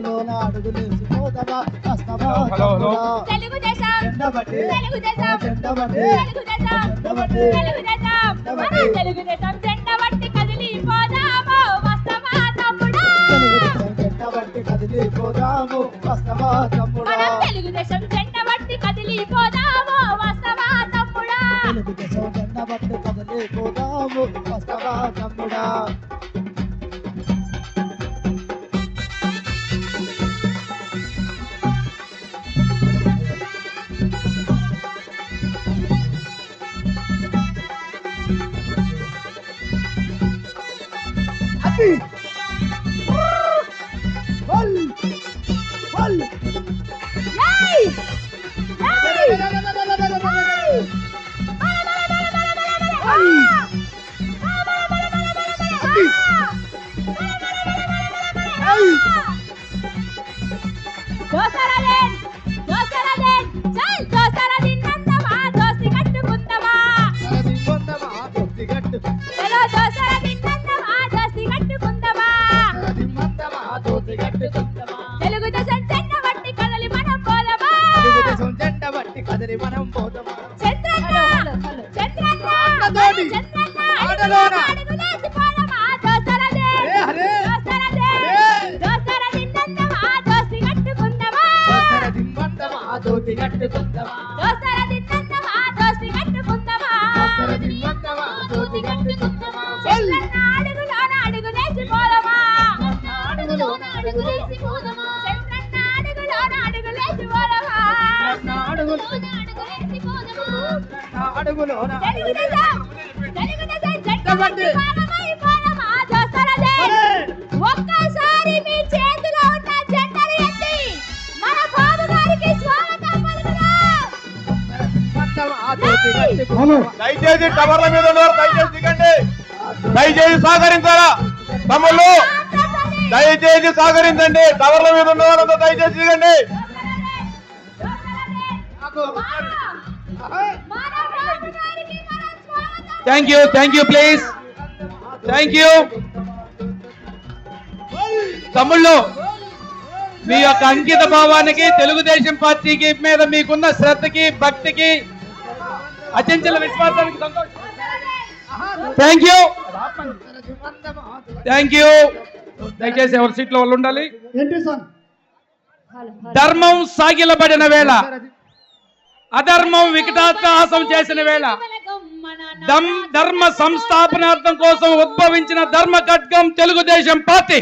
అడుగులోన అడుగులేసి పోదమా వస్తావా? Hello, hello. తమ్ముడా? తెలుగుదేశం. జెండబట్టి తెలుగుదేశం. జెండబట్టి తెలుగుదేశం. జెండబట్టి తెలుగుదేశం. మన తెలుగుదేశం జెండా బట్టి కదిలి పోదాము. వస్తావా తమ్ముడా? తెలుగుదేశం జెండబట్టి కదిలి పోదాము. వస్తావా తమ్ముడా? తెలుగుదేశం జెండా బట్టి కదిలి పోదాము. వస్తావా తమ్ముడా? తెలుగుదేశం జెండబట్టి కదిలి పోదాము. వస్తావా తమ్ముడా? చంద్రన్న! చంద్రన్న. చంద్రన్న! ఆటలోన. ఒక్కసారి మీ చేతిలో ఉన్న జెండలు ఎత్తి మన బాబు గారికి స్వాగతం కొందమా దయచేసి టవర్ల మీద ఉన్నారు దయచేసి దిగండి. దయచేసి సహకరించాలా? తమ్ముళ్ళు దయచేసి సహకరించండి. టవర్ల మీద ఉన్న వాళ్ళంతా దయచేసి దిగండి. Thank you thank you please thank you తమ్ముళ్ళు మీ యొక్క అంకిత భావానికి తెలుగుదేశం పార్టీకి మీద మీకున్న శ్రద్ధకి భక్తికి అచంచల విశ్వాసానికి థ్యాంక్ యూ థ్యాంక్ యూ దయచేసి ఎవరి సీట్లో వాళ్ళు ఉండాలి. ధర్మం సాగిలబడిన వేళ. అధర్మం వికటాత్మహాసం చేసిన వేళ దమ్ ధర్మ సంస్థాపనార్థం కోసం ఉద్భవించిన ధర్మ ఖడ్గం తెలుగుదేశం పార్టీ.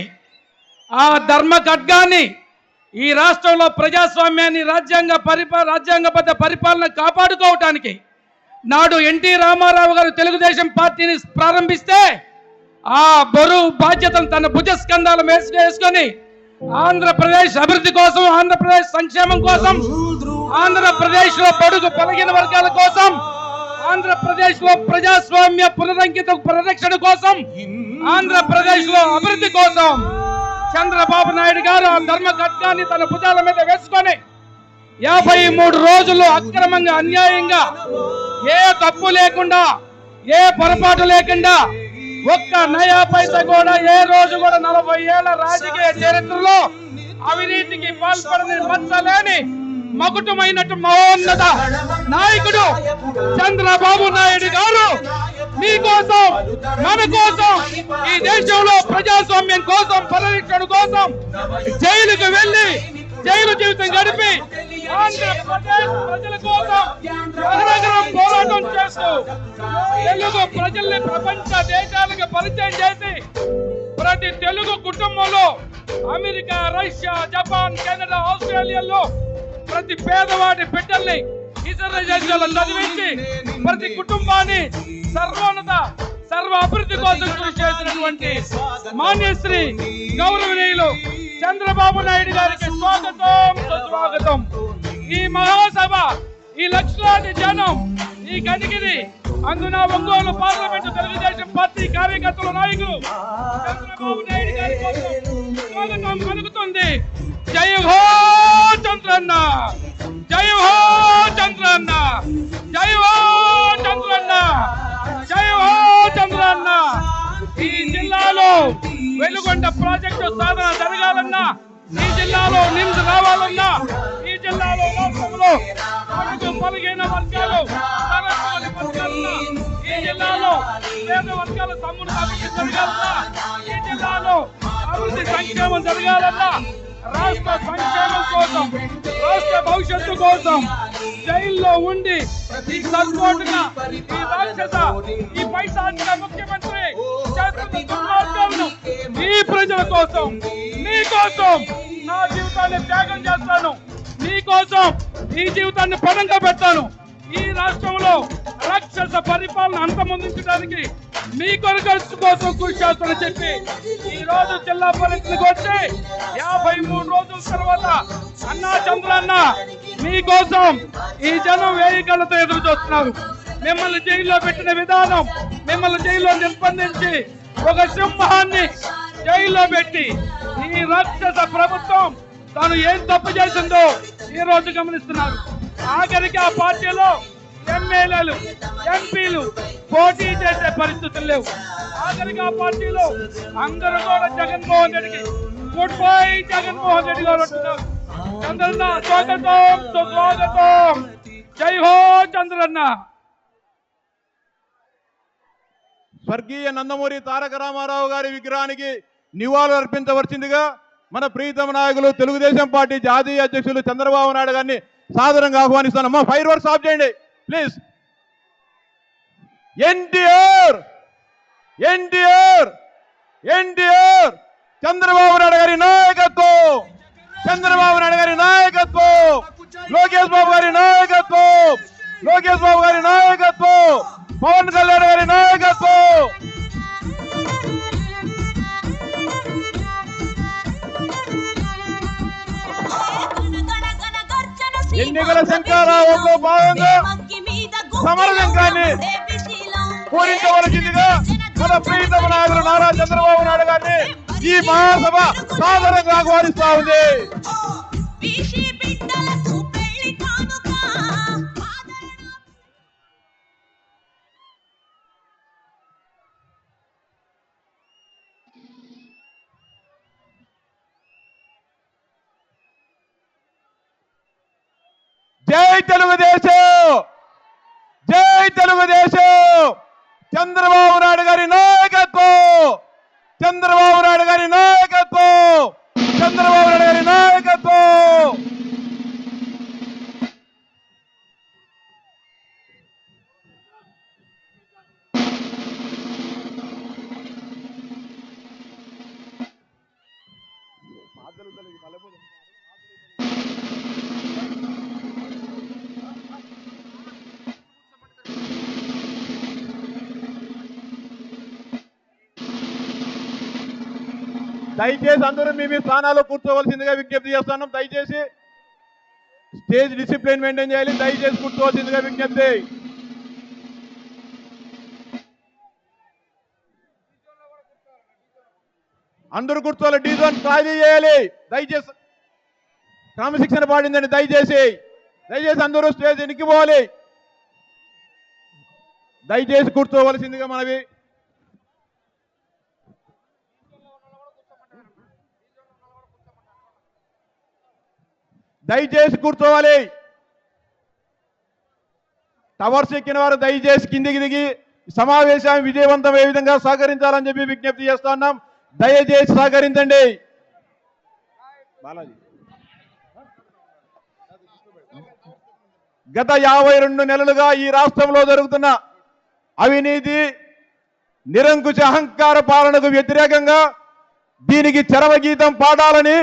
ఆ ధర్మ ఖడ్గాన్ని ఈ రాష్ట్రంలో ప్రజాస్వామ్యాన్ని రాజ్యాంగ పరిపా రాజ్యాంగబద్ధ పరిపాలన కాపాడుకోవటానికి నాడు ఎన్టీ రామారావు గారు తెలుగుదేశం పార్టీని ప్రారంభిస్తే ఆ బరువు బాధ్యతను తన భుజస్కంధాలు వేసుకొని ఆంధ్రప్రదేశ్ అభివృద్ధి కోసం ఆంధ్రప్రదేశ్ సంక్షేమం కోసం ఆంధ్రప్రదేశ్లో బడుగు పలిగిన వర్గాల కోసం ఆంధ్రప్రదేశ్లో ప్రజాస్వామ్య పునరంకిత పరిరక్షణ కోసం ఆంధ్రప్రదేశ్లో అభివృద్ధి కోసం చంద్రబాబు నాయుడు గారు ఆ ధర్మ ఖడ్గాన్ని తన భుజాల మీద వేసుకొని యాభై మూడు రోజులు అక్రమంగా అన్యాయంగా ఏ తప్పు లేకుండా ఏ పొరపాటు లేకుండా ఒక్క నయా పైస కూడా ఏ రోజు కూడా నలభై ఏళ్ళ రాజకీయ చరిత్రలో అవినీతికి పాల్పడని మచ్చలేని మకుటమైనట్టు మహోన్నత నాయకుడు చంద్రబాబు నాయుడు గారు మీకోసం మన కోసం ఈ దేశంలో ప్రజాస్వామ్యం కోసం పరిరక్షణ కోసం జైలుకు వెళ్ళి జైలు జీవితం గడిపి ఆంధ్రప్రదేశ్ ప్రజల కోసం నిరంతరం పోరాటం చేస్తూ తెలుగు ప్రజల్ని ప్రపంచ దేశాలకు పరిచయం చేసి ప్రతి తెలుగు కుటుంబంలో అమెరికా రష్యా జపాన్ కెనడా ఆస్ట్రేలియాలో ప్రతి పేదవాడి బిడ్డల్ని ఇతర దేశాల్లో చదివించి ప్రతి కుటుంబాన్ని సర్వోన్నత సర్వ అభివృద్ధి కోసం కృషి చేసినటువంటి మాన్యశ్రీ గౌరవనీయులు చంద్రబాబు నాయుడు గారికి స్వాగతం స్వాగతం ఈ మహాసభ ఈ లక్షలాది జనం ఈ కనిగిరి అందున ఒంగోలు పార్లమెంటు తెలుగుదేశం పార్టీ కార్యకర్తల నాయకులు చంద్రబాబు నాయుడు గారి కోసం స్వాగతం పలుకుతుంది. జై హో చంద్రన్న! జై హో చంద్రన్న! జై హో చంద్రన్న! జై హో చంద్రన్న! ఈ జిల్లాలో వెలుగొండ ప్రాజెక్టు సాధన జరగాలన్నా ఈ జిల్లాలో నిమ్స్ రావాలన్నా ఈ జిల్లాలో రాష్ట్రంలో మనకు వర్గాలు ఈ జిల్లాలో పేద వర్గాల తమ్ముడు అభివృద్ధి జరగాలన్నా ఈ జిల్లాలో అభివృద్ధి సంక్షేమం జరగాలన్నా రాష్ట్ర సంక్షేమం కోసం రాష్ట్ర భవిష్యత్తు కోసం జైల్లో ఉండి ఈ సపోర్టుగా ఈ రాక్షస ఈ పైశాచిక ముఖ్యమంత్రి చేస్తున్న దుర్మార్గాలను ఈ ప్రజల కోసం నీ కోసం నా జీవితాన్ని త్యాగం చేస్తాను. నీ కోసం ఈ జీవితాన్ని పణంగా పెడతాను. ఈ రాష్ట్రంలో రాక్షస పరిపాలన అంతమొందించడానికి మీ కొరకు కోసం కృషి చేస్తానని చెప్పి ఈ రోజు జిల్లా పరిస్థితికి వచ్చి మూడు రోజుల తర్వాత అన్నా చంద్రన్న మీకోసం ఈ జనం వేదికలతో ఎదురు చూస్తున్నారు. మిమ్మల్ని జైల్లో పెట్టిన విధానం మిమ్మల్ని జైల్లో నిర్బంధించి ఒక సింహాన్ని జైల్లో పెట్టి ఈ రాక్షస ప్రభుత్వం తాను ఏం తప్పు చేసిందో ఈ రోజు గమనిస్తున్నారు. ఆఖరికి ఆ పార్టీలో ఎమ్మెల్యేలు ఎంపీలు పోటీ చేసే పరిస్థితులు లేవు. ఆఖరికి ఆ పార్టీలో అందరూ కూడా జగన్మోహన్ రెడ్డికి గుడ్ బై జగన్మోహన్ రెడ్డి గారు అంటున్నారు. చంద్రన్న స్వాగతం సుస్వాగతం జై హో చంద్రన్న. స్వర్గీయ నందమూరి తారక రామారావు గారి విగ్రహానికి నివాళులు అర్పించవలసిందిగా మన ప్రీతమ నాయకులు తెలుగుదేశం పార్టీ జాతీయ అధ్యక్షులు చంద్రబాబు నాయుడు గారిని సాధారణంగా ఆహ్వానిస్తాను అమ్మా ఫైర్ వర్క్స్ ఆఫ్ చేయండి ప్లీజ్. ఎన్టీఆర్! ఎన్టీఆర్! ఎన్టీఆర్! చంద్రబాబు నాయుడు గారి నాయకత్వం! చంద్రబాబు నాయుడు గారి నాయకత్వం! లోకేష్ బాబు గారి నాయకత్వం! లోకేష్ బాబు గారి నాయకత్వం! పవన్ కళ్యాణ్ గారి నాయకత్వం! ఎన్నికల శంకారావంలో భాగంగా సమర పూరించవలసిందిగా మన ప్రియతమ నాయకుడు నారా చంద్రబాబు నాయుడు గారిని ఈ మహాసభ సాధారణంగా ఆహ్వానిస్తా ఉంది. జై తెలుగుదేశం! దయచేసి అందరూ మీ మీ స్థానాల్లో కూర్చోవలసిందిగా విజ్ఞప్తి చేస్తున్నాం. దయచేసి స్టేజ్ డిసిప్లిన్ మెయింటైన్ చేయాలి. దయచేసి కూర్చోవలసిందిగా విజ్ఞప్తి అందరూ కూర్చోవాలి. డీజోన్ ఖాళీ చేయాలి. దయచేసి క్రమశిక్షణ పాడిందండి దయచేసి దయచేసి అందరూ స్టేజ్ ఎనికిపోవాలి దయచేసి కూర్చోవలసిందిగా మనవి దయచేసి కూర్చోవాలి. టవర్స్ ఎక్కిన వారు దయచేసి కిందికి దిగి సమావేశం విజయవంతం ఏ విధంగా సహకరించాలని చెప్పి విజ్ఞప్తి చేస్తా ఉన్నాం. దయచేసి సహకరించండి. బాలాజీ. గత యాభై రెండు నెలలుగా ఈ రాష్ట్రంలో జరుగుతున్న అవినీతి నిరంకుశ అహంకార పాలనకు వ్యతిరేకంగా దీనికి చరమగీతం పాడాలని